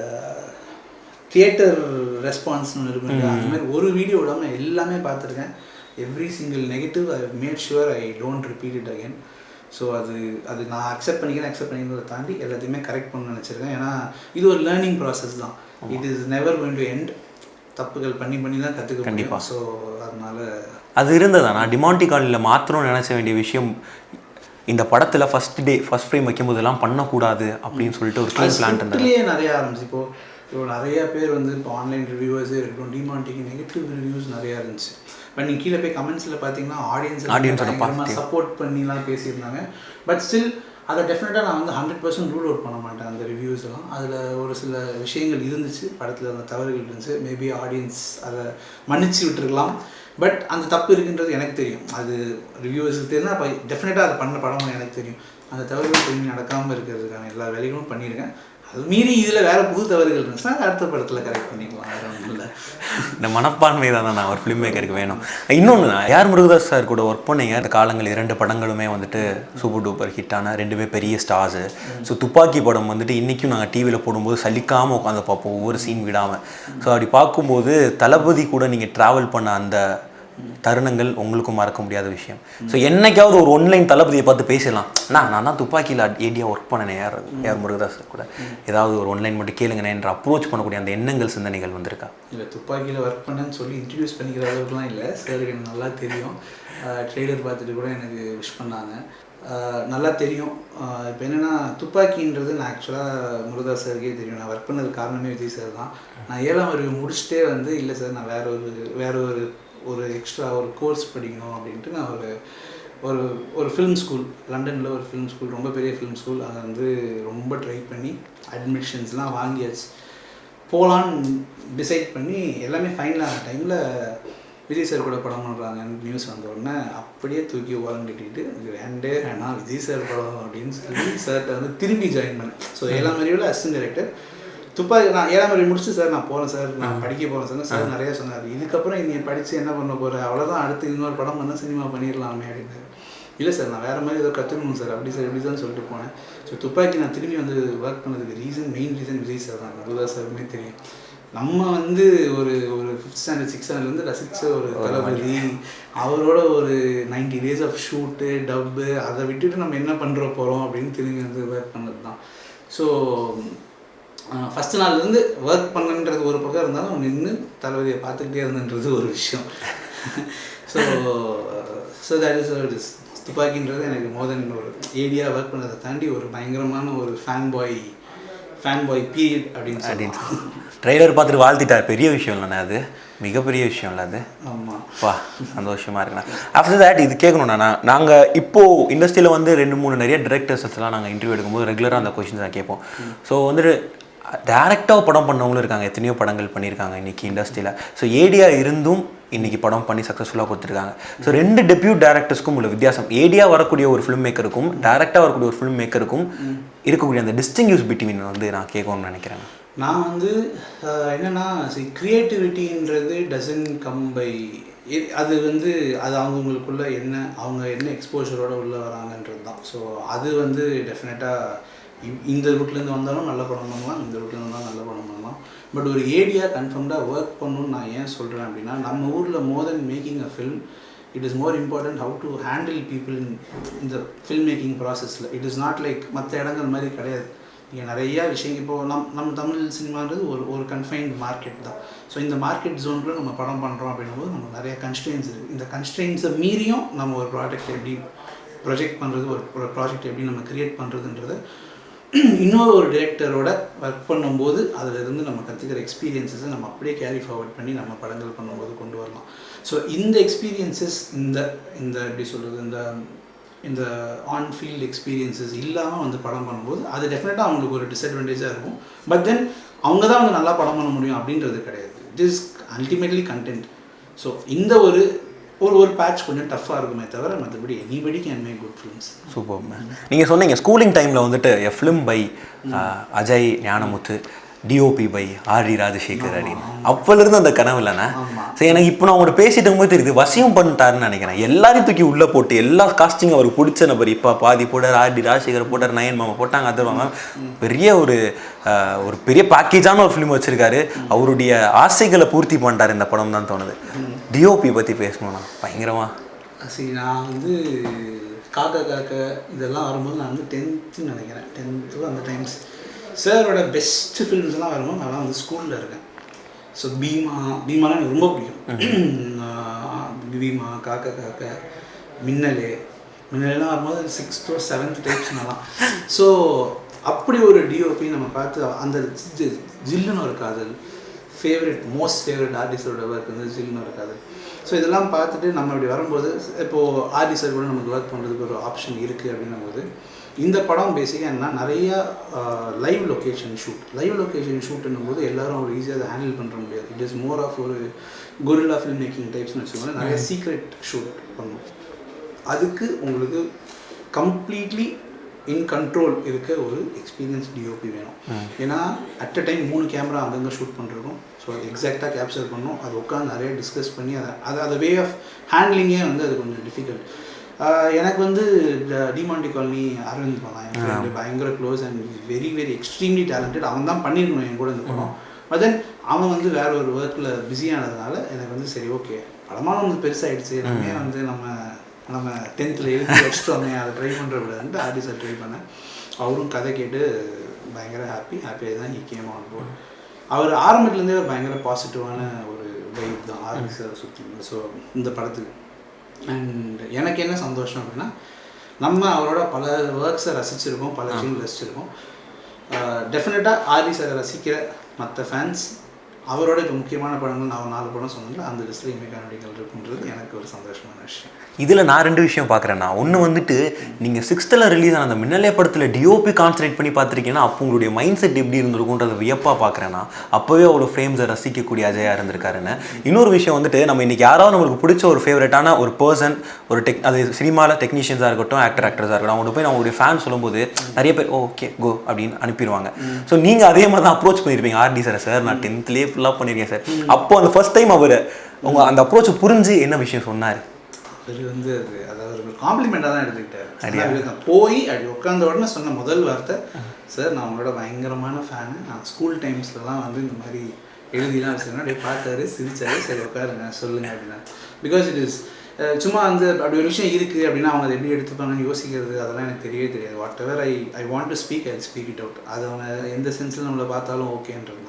தியேட்டர் ரெஸ்பான்ஸ்னு இல்லையா? அந்த மாதிரி ஒரு வீடியோ விடாமல் எல்லாமே பார்த்துருக்கேன். Every single negative I made sure I don't repeat it again so அது அது நான் அக்செப்ட் பண்ணிக்கிறேன் அக்செப்ட் பண்ணிக்கிறத தாண்டி எல்லாத்தையுமே கரெக்ட் பண்ண நினச்சிருக்கேன். ஏன்னா இது ஒரு லேர்னிங் ப்ராசஸ் தான். It is never going to end தப்புகள் பண்ணி பண்ணி தான் கற்றுக்க கண்டிப்பா. ஸோ அதனால அது இருந்ததா? நான் டிமாண்டி காலனியில் மாத்திரம் நினச்ச வேண்டிய விஷயம் இந்த படத்தில் ஃபர்ஸ்ட் டே ஃபர்ஸ்ட் ஃப்ரேம் வைக்கும்போதெல்லாம் பண்ணக்கூடாது அப்படின்னு சொல்லிட்டு ஒரு க்ளீன் பிளான் இருந்தார் ஸ்கிரிப்ட்லேயே நிறைய ஆரம்பிச்சு. இப்போ இப்போ நிறைய பேர் வந்து இப்போ ஆன்லைன் ரிவ்யூவர்ஸே இருக்கட்டும் டிமாண்டிக்கு நெகட்டிவ் ரிவ்யூஸ் நிறையா இருந்துச்சு. பட் நீங்கள் கீழே போய் கமெண்ட்ஸில் பார்த்தீங்கன்னா ஆடியன்ஸ் positive. சப்போர்ட் பண்ணிலாம் பேசியிருந்தாங்க. பட் ஸ்டில் அதை டெஃபினட்டாக நான் வந்து ஹண்ட்ரட் பர்சன்ட் ரூல் அவுட் பண்ண மாட்டேன் அந்த ரிவ்யூஸ் எல்லாம். அதில் ஒரு சில விஷயங்கள் இருந்துச்சு படத்தில் அந்த தவறுகள் இருந்துச்சு. மேபி ஆடியன்ஸ் அதை மன்னிச்சு விட்டுருக்கலாம். பட் அந்த தப்பு இருக்குன்றது எனக்கு தெரியும். அது ரிவ்யூஸுக்கு தெரியும் அப்போ டெஃபினட்டாக அதை பண்ண படம் எனக்கு தெரியும். அந்த தவறுகள் திரும்பி நடக்காமல் இருக்கிறதுக்கான எல்லா வேலைகளும் பண்ணியிருக்கேன். அது மீறி இதில் வேற புது தவறுகள் இருந்துச்சுன்னா அடுத்த படத்தில் கரெக்ட் பண்ணிக்கலாம். ஒன்றும் இல்லை. இந்த மனப்பான்மை தான் நான் ஒரு ஃபிலிம் மேக்கருக்கு வேணும். இன்னொன்று யார் முருகதாஸ் சார் கூட ஒர்க் பண்ணீங்க? அந்த காலங்கள் இரண்டு படங்களுமே வந்துட்டு சூப்பர் டூப்பர் ஹிட்டான ரெண்டுமே பெரிய ஸ்டார்ஸு ஸோ துப்பாக்கி படம் வந்துட்டு இன்றைக்கும் நாங்கள் டிவியில் போடும்போது சலிக்காமல் உட்காந்து பார்ப்போம் ஒவ்வொரு சீன் விடாமல் ஸோ அப்படி பார்க்கும்போது தளபதி கூட நீங்கள் ட்ராவல் பண்ண அந்த தருணங்கள் உங்களுக்கும் மறக்க முடியாத விஷயம். ஸோ என்னைக்காவது ஒரு ஒன்லைன் தளபதியை பார்த்து பேசலாம் நான் நான் தான் துப்பாக்கியில் ஏடியா ஒர்க் பண்ணனே? யார் யார் முருகதாஸ் கூட? ஏதாவது ஒரு ஒன்லைன் மட்டும் கேளுங்கண்ணே என்று அப்ரோச் பண்ணக்கூடிய அந்த எண்ணங்கள் சிந்தனைகள் வந்திருக்கா? இல்லை துப்பாக்கியில் ஒர்க் பண்ணேன்னு சொல்லி இன்ட்ரடியூஸ் பண்ணிக்கிற அளவுக்குலாம் இல்லை. சார் எனக்கு நல்லா தெரியும். ட்ரெய்லர் பார்த்துட்டு கூட எனக்கு விஷ் பண்ணாங்க. நல்லா தெரியும். இப்போ என்னென்னா துப்பாக்கின்றது நான் ஆக்சுவலாக முருகதாஸ் சாருக்கே தெரியும். நான் ஒர்க் பண்ணது காரணமே விஜய் சார் தான். நான் ஏழாம் அறிவு முடிச்சுட்டே வந்து இல்லை சார் நான் வேற ஒரு வேற ஒரு ஒரு எக்ஸ்ட்ரா ஒரு கோர்ஸ் படிக்கணும் அப்படின்ட்டு நான் ஒரு ஒரு ஒரு ஃபிலிம் ஸ்கூல் லண்டனில் ஒரு ஃபிலிம் ஸ்கூல் ரொம்ப பெரிய ஃபிலிம் ஸ்கூல் அதை வந்து ரொம்ப ட்ரை பண்ணி அட்மிஷன்ஸ்லாம் வாங்கியாச்சு. போகலான்னு டிசைட் பண்ணி எல்லாமே ஃபைனல் ஆன டைமில் விஜய் சார் கூட படம் பண்ணுறாங்கன்னு நியூஸ் வந்த உடனே அப்படியே தூக்கி ஓரம் கட்டிட்டு வேண்டே வேணாம் விஜய் சார் படம் அப்படின்னு சொல்லி சார்கிட்ட வந்து திரும்பி ஜாயின் பண்ணேன். ஸோ எல்லா அறிவில் அசிஸ்டன்ட் டைரக்டர் துப்பாக்கி நான் ஏழாம் அறிவு முடிச்சு சார் நான் போகிறேன் சார் நான் படிக்க போகிறேன் சார் சார் நிறைய சொன்னார். இதுக்கப்புறம் நீ படித்து என்ன பண்ண போகிற அவ்வளோதான் அடுத்து இன்னொரு படம் பண்ணால் சினிமா பண்ணிடலாமே அப்படின்னு இல்லை சார் நான் வேறு மாதிரி ஏதோ கற்றுக்கணும் சார் அப்படி சார் இப்படி தான் சொல்லிட்டு போனேன். ஸோ துப்பாக்கி நான் திரும்பி வந்து ஒர்க் பண்ணதுக்கு reason main reason Vijay sir தான். முருகா சாருமே தெரியும். நம்ம வந்து ஒரு ஒரு ஃபிஃப்த் ஸ்டாண்டர்ட் சிக்ஸ் ஸ்டாண்டர்ட்லேருந்து ரசித்த ஒரு தளபதி அவரோட ஒரு நைன்டி டேஸ் ஆஃப் ஷூட்டு டப்பு அதை விட்டுட்டு நம்ம என்ன பண்ணுற போகிறோம் அப்படின்னு திரும்பி வந்து ஒர்க் பண்ணது தான் ஸோ ஃபஸ்ட்டு நாள்லேருந்து ஒர்க் பண்ணுன்றது ஒரு பக்கம் இருந்தாலும் நின்று தளபதியை பார்த்துக்கிட்டே இருந்துன்றது ஒரு விஷயம். So so that is is துப்பாக்கின்றது எனக்கு மோர் தென் ஒரு ஏரியா ஒர்க் பண்ணதை தாண்டி ஒரு பயங்கரமான ஒரு fan boy fan boy period அப்படின்னு சொல்லலாம். ட்ரெய்லர் பார்த்துட்டு வாழ்த்திட்டார் பெரிய விஷயம் இல்லைண்ணே அது. மிகப்பெரிய விஷயம் இல்லை அது. ஆமாம் வா சந்தோஷமா இருக்குண்ணா. ஆஃப்டர் தேட் இது கேட்கணும்ண்ணா நான் நாங்கள் இப்போது இண்டஸ்ட்ரியில் வந்து ரெண்டு மூணு நிறைய டிரெக்டர்ஸ் எல்லாம் நாங்கள் இன்டர்வியூ எடுக்கும்போது ரெகுலராக அந்த கொஷின்ஸ் நான் கேட்போம். ஸோ வந்துட்டு டேரெக்டாக படம் பண்ணவங்களும் இருக்காங்க. எத்தனையோ படங்கள் பண்ணியிருக்காங்க இன்றைக்கி இண்டஸ்ட்ரியில். ஸோ ஏடியா இருந்தும் இன்றைக்கி படம் பண்ணி சக்ஸஸ்ஃபுல்லாக கொடுத்துருக்காங்க. ஸோ ரெண்டு டெபியூட் டேரக்டர்ஸ்க்கும் உள்ள வித்தியாசம். ஏடியா வரக்கூடிய ஒரு ஃபிலிம் மேக்கருக்கும் டேரெக்டாக வரக்கூடிய ஒரு ஃபிலிம் மேக்கருக்கும் இருக்கக்கூடிய அந்த டிஸ்டிங்யூஸ் பிட்வீன் வந்து நான் கேட்கணும்னு நினைக்கிறேன். நான் வந்து என்னென்னா என்னன்னா க்ரியேட்டிவிட்டின்றது டசன் கம் பை அது வந்து அது அவங்கவுங்களுக்குள்ள என்ன அவங்க என்ன எக்ஸ்போஷரோட உள்ளே வராங்கன்றது தான் ஸோ அது வந்து டெஃபினட்டாக இந்த ரூட்லேருந்து வந்தாலும் நல்ல படம் பண்ணலாம் இந்த ரூட்லேருந்து வந்தாலும் நல்ல படம் பண்ணலாம். பட் ஒரு ஏடியா கன்ஃபார்ம்டாக ஒர்க் பண்ணணும்னு நான் ஏன் சொல்கிறேன் அப்படின்னா நம்ம ஊரில் more then making a film it is more important how to handle people in இந்த ஃபில்ம் மேக்கிங் ப்ராசஸில் இட் இஸ் நாட் லைக் மற்ற இடங்கள் மாதிரி கிடையாது. இங்கே நிறையா விஷயம் இப்போது நம் நம்ம தமிழ் சினிமான்றது ஒரு ஒரு கன்ஃபைன்ட் மார்க்கெட் தான். ஸோ இந்த மார்க்கெட் ஜோனுக்குள்ளே நம்ம படம் பண்ணுறோம் அப்படின்னும்போது நம்ம நிறைய கன்ஸ்ட்ரெயின்ஸ் இருக்குது இந்த கன்ஸ்ட்ரெயின்ஸை மீறியும் நம்ம ஒரு ப்ராடக்ட் எப்படி ப்ரொஜெக்ட் பண்ணுறது ஒரு ப்ராஜெக்ட் எப்படி நம்ம க்ரியேட் பண்ணுறதுன்றத இன்னொரு ஒரு டிரெக்டரோட ஒர்க் பண்ணும்போது அதில் இருந்து நம்ம கற்றுக்கிற எக்ஸ்பீரியன்ஸஸை நம்ம அப்படியே கேரி ஃபார்வர்ட் பண்ணி நம்ம படங்கள் பண்ணும்போது கொண்டு வரலாம். ஸோ இந்த எக்ஸ்பீரியன்ஸஸ் இந்த இந்த எப்படி சொல்கிறது இந்த இந்த ஆன் ஃபீல்டு எக்ஸ்பீரியன்ஸஸ் இல்லாமல் வந்து படம் பண்ணும்போது அது டெஃபினட்டாக அவங்களுக்கு ஒரு டிஸ்அட்வான்டேஜாக இருக்கும். பட் தென் அவங்க தான் வந்து நல்லா படம் பண்ண முடியும் அப்படின்றது கிடையாது. It is ultimately content so இந்த ஒரு ஒரு ஒரு பேட்ச் கொஞ்சம் டஃப்பாக இருக்குமே தவிர மற்றபடி anybody can make good films super நீங்கள் சொன்னீங்க ஸ்கூலிங் டைமில் வந்துட்டு a film by Ajay Gnanamuthu DOP by R D Rajasekar அப்படின்னு. அப்போலேருந்து அந்த கனவு இல்லைண்ணே. சரி எனக்கு இப்போ நான் உங்கள்கிட்ட பேசிட்டு இருக்கும்போது தெரியுது வசியம் பண்ணிட்டாருன்னு நினைக்கிறேன். எல்லாரையும் தூக்கி உள்ளே போட்டு எல்லா காஸ்டிங் அவருக்கு பிடிச்ச நபர் இப்போ பாதி போட்டார் ஆர் டி ராஜசேகர் போட்டார் நயன் மாமா போட்டாங்க அதர்வா மேம் பெரிய ஒரு ஒரு பெரிய பேக்கேஜான ஒரு ஃபிலிம் வச்சிருக்காரு. அவருடைய ஆசைகளை பூர்த்தி பண்ணிட்டார் இந்த படம் தான் தோணுது. டிஓபி பற்றி பேசணும்ண்ணா. பயங்கரமா. சரி நான் வந்து காக்கா காக்க இதெல்லாம் வரும்போது நான் வந்து டென்த்து நினைக்கிறேன். டென்த்து அந்த டைம்ஸ் சாரோட பெஸ்ட் ஃபிலிம்ஸ்லாம் வரும்போது நான் வந்து ஸ்கூலில் இருக்கேன். ஸோ பீமா பீமாலாம் எனக்கு ரொம்ப பிடிக்கும். பீமா காக்கா காக்க மின்னலே. மின்னலாம் வரும்போது சிக்ஸ்த்தோ செவன்த் டைப்ஸ்னாலாம் ஸோ அப்படி ஒரு டிஓபி நம்ம பார்த்து அந்த Jillunu Oru Kaadhal favourite most favourite ஆர்டிஸ்டோட ஒர்க் வந்து ஜில்னு இருக்காது ஸோ இதெல்லாம் பார்த்துட்டு நம்ம இப்படி வரும்போது இப்போது ஆர்டி சார் கூட நமக்கு ஒர்க் பண்ணுறதுக்கு ஒரு ஆப்ஷன் இருக்குது அப்படின்னும் போது இந்த படம் பேசிக்காக என்ன நிறைய live location shoot live location ஷூட்னும் போது எல்லாரும் ஒரு ஈஸியாக அதை ஹேண்டில் பண்ணுற முடியாது. இட் இஸ் மோர் ஆஃப் ஒரு கொரில்லா ஃபில்ம் மேக்கிங் டைப்ஸ்னு வச்சுக்கோங்களேன். நிறைய சீக்ரெட் ஷூட் பண்ணும். அதுக்கு உங்களுக்கு கம்ப்ளீட்லி இன் கண்ட்ரோல் இருக்க ஒரு எக்ஸ்பீரியன்ஸ் டிஓபி வேணும். ஏன்னா அட் அ டைம் மூணு கேமரா அங்கங்கே ஷூட் பண்ணிருக்கோம். ஸோ அது எக்ஸாக்டாக கேப்சர் பண்ணணும் அது உட்காந்து நிறைய டிஸ்கஸ் பண்ணி அதை அது அது வே ஆஃப் ஹேண்ட்லிங்கே வந்து அது கொஞ்சம் டிஃபிகல்ட் எனக்கு வந்து டிமாண்டி காலனி அரவிந்த் friend, பயங்கர close and very very extremely talented அவன் தான் பண்ணியிருக்கணும் என் கூட இந்த படம். பட் தென் அவன் வந்து வேற ஒரு ஒர்க்கில் பிஸியானதுனால எனக்கு வந்து சரி ஓகே படமான வந்து பெருசாகிடுச்சு எல்லாமே வந்து நம்ம நம்ம டென்த்தில் எழுதி வச்சுட்டோமே அதை ட்ரை பண்ணுற விடாதுன்ட்டு ஆர்டிஸ்டை ட்ரை பண்ணேன். அவரும் கதை கேட்டு பயங்கர ஹாப்பி ஹாப்பியாக தான் ஹி கேம் ஆன் போர்ட் அவர் ஆரம்பத்துலேருந்தே ஒரு பயங்கர பாசிட்டிவான ஒரு வைப் தான். ஆர்டிஸ்டை சுற்றி ஸோ இந்த படத்துக்கு. அண்ட் எனக்கு என்ன சந்தோஷம் அப்படின்னா நம்ம அவரோட பல ஒர்க்ஸை ரசிச்சிருக்கோம் பல விஷயங்கள் ரசிச்சிருக்கோம். டெஃபினட்டாக ஆர்டி சாரை ரசிக்கிற மற்ற ஃபேன்ஸ் அவரோட இப்போ முக்கியமான படங்கள் நான் நாலு படம் சொன்னேன்ல அந்த லிஸ்ட்டில் இமேகா நடிகள் இருக்குன்றது எனக்கு ஒரு சந்தோஷமான விஷயம். இதில் நான் ரெண்டு விஷயம் பார்க்குறேன்னா ஒன்று வந்துட்டு நீங்கள் சிக்ஸ்த்தில் ரிலீஸ் ஆன அந்த மின்னலே படத்தில் டிஓபி கான்சன்ட்ரேட் பண்ணி பார்த்துருக்கீங்கன்னா அப்போ உங்களுடைய மைண்ட் செட் எப்படி இருந்திருக்குன்றத வியப்பாக பார்க்குறேன்னா அப்போவே அவ்வளோ ஃப்ரேம்ஸை ரசிக்கக்கூடிய அஜயா இருந்திருக்காருன்னு. இன்னொரு விஷயம் வந்துட்டு நம்ம இன்னைக்கு யாராவது நம்மளுக்கு பிடிச்ச ஒரு ஃபேவரட்டான ஒரு பர்சன் ஒரு டெக் அது சினிமாவில் டெக்னீஷியன்ஸாக இருக்கட்டும் ஆக்டர் ஆக்டர்ஸாக இருக்கட்டும் அவங்கள்ட்ட போய் அவங்களுடைய ஃபேன் சொல்லும்போது நிறைய பேர் ஓகே கோ அப்படின்னு அனுப்பிடுவாங்க. ஸோ நீங்கள் அதே மாதிரி தான் அப்ரோச் பண்ணியிருப்பீங்க ஆர்டி சார் சார் நான் டென்த்லேயே ஃபுல்லாக பண்ணியிருக்கேன் சார். அப்போ அந்த ஃபர்ஸ்ட் டைம் அவர் உங்க அந்த அப்ரோச் புரிஞ்சு என்ன விஷயம் சொன்னார்? அவர் வந்து அது அதாவது ஒரு காம்ப்ளிமெண்ட்டாக தான் எடுத்துக்கிட்டார். போய் அப்படி உட்காந்த உடனே சொன்ன முதல் வார்த்தை சார் நான் உங்களோட பயங்கரமான ஃபேனு நான் ஸ்கூல் டைம்ஸ்லலாம் வந்து இந்த மாதிரி எழுதிலாம் வச்சுருந்தேன். அப்படியே பார்த்தாரு சிரிச்சாரு. சரி உட்காருங்க சொல்லுங்க அப்படின்னா. பிகாஸ் இட் இஸ் சும்மா அந்த அப்படி ஒரு விஷயம் இருக்குது அப்படின்னா அவங்க அதை எப்படி எடுத்துப்பாங்கன்னு யோசிக்கிறது அதெல்லாம் எனக்கு தெரியவே தெரியாது. Whatever I I want to speak I speak it out அது அவங்க எந்த சென்ஸில் நம்மளை பார்த்தாலும் ஓகேன்றது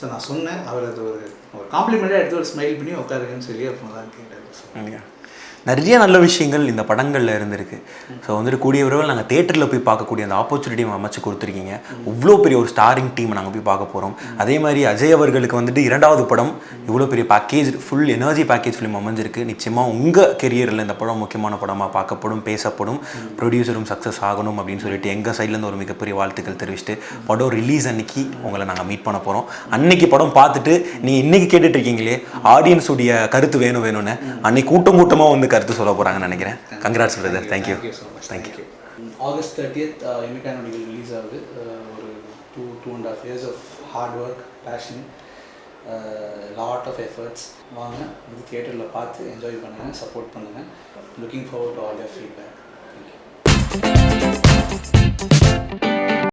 ஸோ நான் சொன்னேன் அவர் அது ஒரு ஒரு காம்ப்ளிமெண்ட்டாக எடுத்து ஒரு ஸ்மைல் பண்ணி உட்காருங்கன்னு சொல்லி அப்போ தான் கேட்டார் நிறைய நல்ல விஷயங்கள் இந்த படங்களில் இருந்திருக்கு. ஸோ வந்துட்டு கூடிய விரைவில் நாங்கள் தேட்டரில் போய் பார்க்கக்கூடிய அந்த ஆப்பர்ச்சுனிட்டி அமைச்சு கொடுத்துருக்கீங்க. இவ்வளோ பெரிய ஒரு ஸ்டாரிங் டீம் நாங்கள் போய் பார்க்க போகிறோம் அதே மாதிரி அஜய் அவர்களுக்கு வந்துட்டு இரண்டாவது படம். இவ்வளோ பெரிய package full energy package film அமைஞ்சிருக்கு. நிச்சயமாக உங்கள் கெரியரில் இந்த படம் முக்கியமான படமாக பார்க்கப்படும் பேசப்படும். ப்ரொடியூசரும் சக்ஸஸ் ஆகணும் அப்படின்னு சொல்லிட்டு எங்கள் சைட்லேருந்து ஒரு மிகப்பெரிய வாழ்த்துக்கள் தெரிவிச்சுட்டு படம் ரிலீஸ் அன்னைக்கு உங்களை நாங்கள் மீட் பண்ண போகிறோம் அன்னைக்கு படம் பார்த்துட்டு நீங்கள் இன்னைக்கு கேட்டுட்ருக்கீங்களே இருக்கீங்களே கருத்து வேணும் வேணும்னு அன்னைக்கு கூட்டம் கூட்டமாக வந்து கருத்து சொல்ல போகிறாங்கன்னு நினைக்கிறேன். Congrats brother thank you thank you August thirtieth Imaikkaa Nodigal release ஆகுது. Uh, ஒரு two two and half years of hard work passion lot of efforts வாங்க வந்து தியேட்டரில் பார்த்து என்ஜாய் பண்ணுங்கள் சப்போர்ட் பண்ணுங்கள் looking forward all your feedback thank you